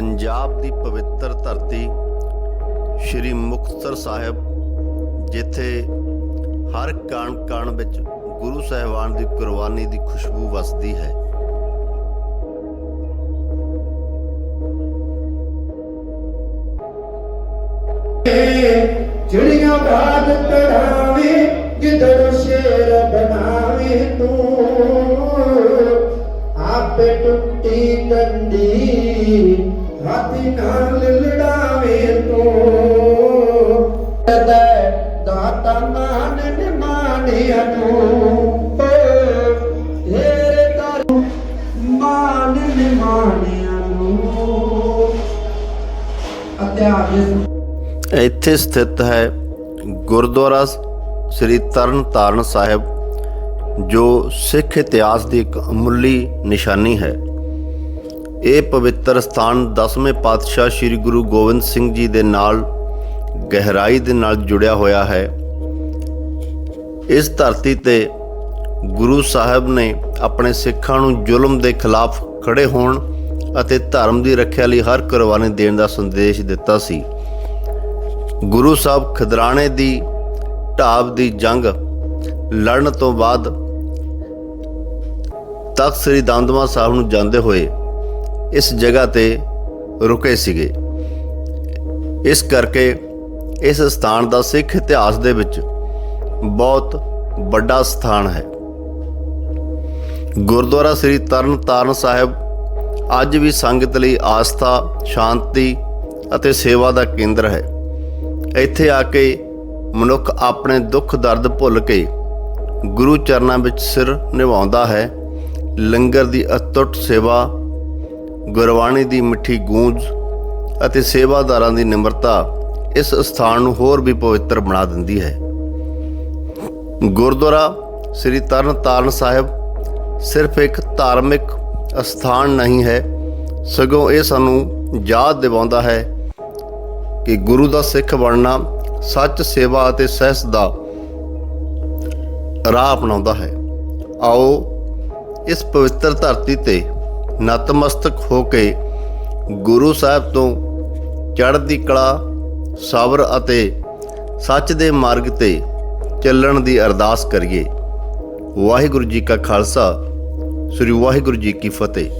ਪੰਜਾਬ ਦੀ ਪਵਿੱਤਰ ਧਰਤੀ ਸ੍ਰੀ ਮੁਕਤਸਰ ਸਾਹਿਬ, ਜਿੱਥੇ ਹਰ ਕਣ ਕਣ ਵਿੱਚ ਗੁਰੂ ਸਾਹਿਬਾਨ ਦੀ ਕੁਰਬਾਨੀ ਦੀ ਖੁਸ਼ਬੂ ਵਸਦੀ ਹੈ। ਚਿੜੀਆਂ ਬਾਦ ਕਰਾਵੇ ਗਿੱਦੜ ਸ਼ੇਰ ਬਣਾਵੇ ਹਾਥੀ ਲੜਾਵੇ ਤੂੰ। ਦਾ ਦਾਤਾ ਮਾਨ ਨਿਮਾਨਿਆ ਤੂੰ। ਤੇਰੇ ਦਰ ਮਾਨ ਨਿਮਾਨਿਆ ਨੂੰ ਅਧਿਆਤਮ ਇੱਥੇ ਸਥਿਤ ਹੈ ਗੁਰਦੁਆਰਾ ਸ੍ਰੀ ਤਰਨ ਤਾਰਨ ਸਾਹਿਬ, ਜੋ ਸਿੱਖ ਇਤਿਹਾਸ ਦੀ ਇੱਕ ਅਮੁੱਲੀ ਨਿਸ਼ਾਨੀ ਹੈ। ਇਹ ਪਵਿੱਤਰ ਸਥਾਨ 10ਵੇਂ ਪਾਤਸ਼ਾਹ ਸ੍ਰੀ ਗੁਰੂ ਗੋਬਿੰਦ ਸਿੰਘ ਜੀ ਦੇ ਨਾਲ ਗਹਿਰਾਈ ਦੇ ਨਾਲ ਜੁੜਿਆ ਹੋਇਆ ਹੈ। ਇਸ ਧਰਤੀ ਤੇ ਗੁਰੂ ਸਾਹਿਬ ਨੇ ਆਪਣੇ ਸਿੱਖਾਂ ਨੂੰ ਜ਼ੁਲਮ ਦੇ ਖਿਲਾਫ ਖੜੇ ਹੋਣ ਅਤੇ ਧਰਮ ਦੀ ਰੱਖਿਆ ਲਈ ਹਰ ਕੁਰਬਾਨੀ ਦੇਣ ਦਾ ਸੰਦੇਸ਼ ਦਿੱਤਾ ਸੀ। ਗੁਰੂ ਸਾਹਿਬ ਖਦਰਾਣੇ ਦੀ ਢਾਬ ਦੀ ਜੰਗ ਲੜਨ ਤੋਂ ਬਾਅਦ ਤਖਤ ਸ੍ਰੀ ਦਮਦਮਾ ਸਾਹਿਬ ਨੂੰ ਜਾਂਦੇ ਹੋਏ ਇਸ ਜਗ੍ਹਾ ਤੇ ਰੁਕੇ ਸੀਗੇ। ਇਸ ਕਰਕੇ ਇਸ ਸਥਾਨ ਦਾ ਸਿੱਖ ਇਤਿਹਾਸ ਦੇ ਵਿੱਚ ਬਹੁਤ ਵੱਡਾ ਸਥਾਨ ਹੈ। ਗੁਰਦੁਆਰਾ ਸ੍ਰੀ ਤਰਨ ਤਾਰਨ ਸਾਹਿਬ ਅੱਜ ਵੀ ਸੰਗਤ ਲਈ ਆਸਥਾ, ਸ਼ਾਂਤੀ ਅਤੇ ਸੇਵਾ ਦਾ ਕੇਂਦਰ ਹੈ। ਇੱਥੇ ਆ ਕੇ ਮਨੁੱਖ ਆਪਣੇ ਦੁੱਖ ਦਰਦ ਭੁੱਲ ਕੇ ਗੁਰੂ ਚਰਨਾਂ ਵਿੱਚ ਸਿਰ ਨਿਵਾਉਂਦਾ ਹੈ। ਲੰਗਰ ਦੀ ਅਤੁੱਟ ਸੇਵਾ ਗੁਰਬਾਣੀ ਦੀ ਮਿੱਠੀ ਗੂੰਜ ਅਤੇ ਸੇਵਾਦਾਰਾਂ ਦੀ ਨਿਮਰਤਾ ਇਸ ਸਥਾਨ ਨੂੰ ਹੋਰ ਵੀ ਪਵਿੱਤਰ ਬਣਾ ਦਿੰਦੀ ਹੈ। ਗੁਰਦੁਆਰਾ ਸ੍ਰੀ ਤਰਨ ਤਾਰਨ ਸਾਹਿਬ ਸਿਰਫ ਇੱਕ ਧਾਰਮਿਕ ਅਸਥਾਨ ਨਹੀਂ ਹੈ, ਸਗੋਂ ਇਹ ਸਾਨੂੰ ਯਾਦ ਦਿਵਾਉਂਦਾ ਹੈ ਕਿ ਗੁਰੂ ਦਾ ਸਿੱਖ ਬਣਨਾ ਸੱਚ ਸੇਵਾ ਅਤੇ ਸਹਿਸ ਦਾ ਰਾਹ ਅਪਣਾਉਂਦਾ ਹੈ। ਆਓ ਇਸ ਪਵਿੱਤਰ ਧਰਤੀ ਤੇ ਨਤਮਸਤਕ ਹੋ ਕੇ ਗੁਰੂ ਸਾਹਿਬ ਤੋਂ ਚੜ੍ਹਦੀ ਕਲਾ, ਸਬਰ ਅਤੇ ਸੱਚ ਦੇ ਮਾਰਗ ਤੇ ਚੱਲਣ ਦੀ ਅਰਦਾਸ ਕਰੀਏ। ਵਾਹਿਗੁਰੂ ਜੀ ਕਾ ਖਾਲਸਾ, ਸ੍ਰੀ ਵਾਹਿਗੁਰੂ ਜੀ ਕੀ ਫਤਿਹ।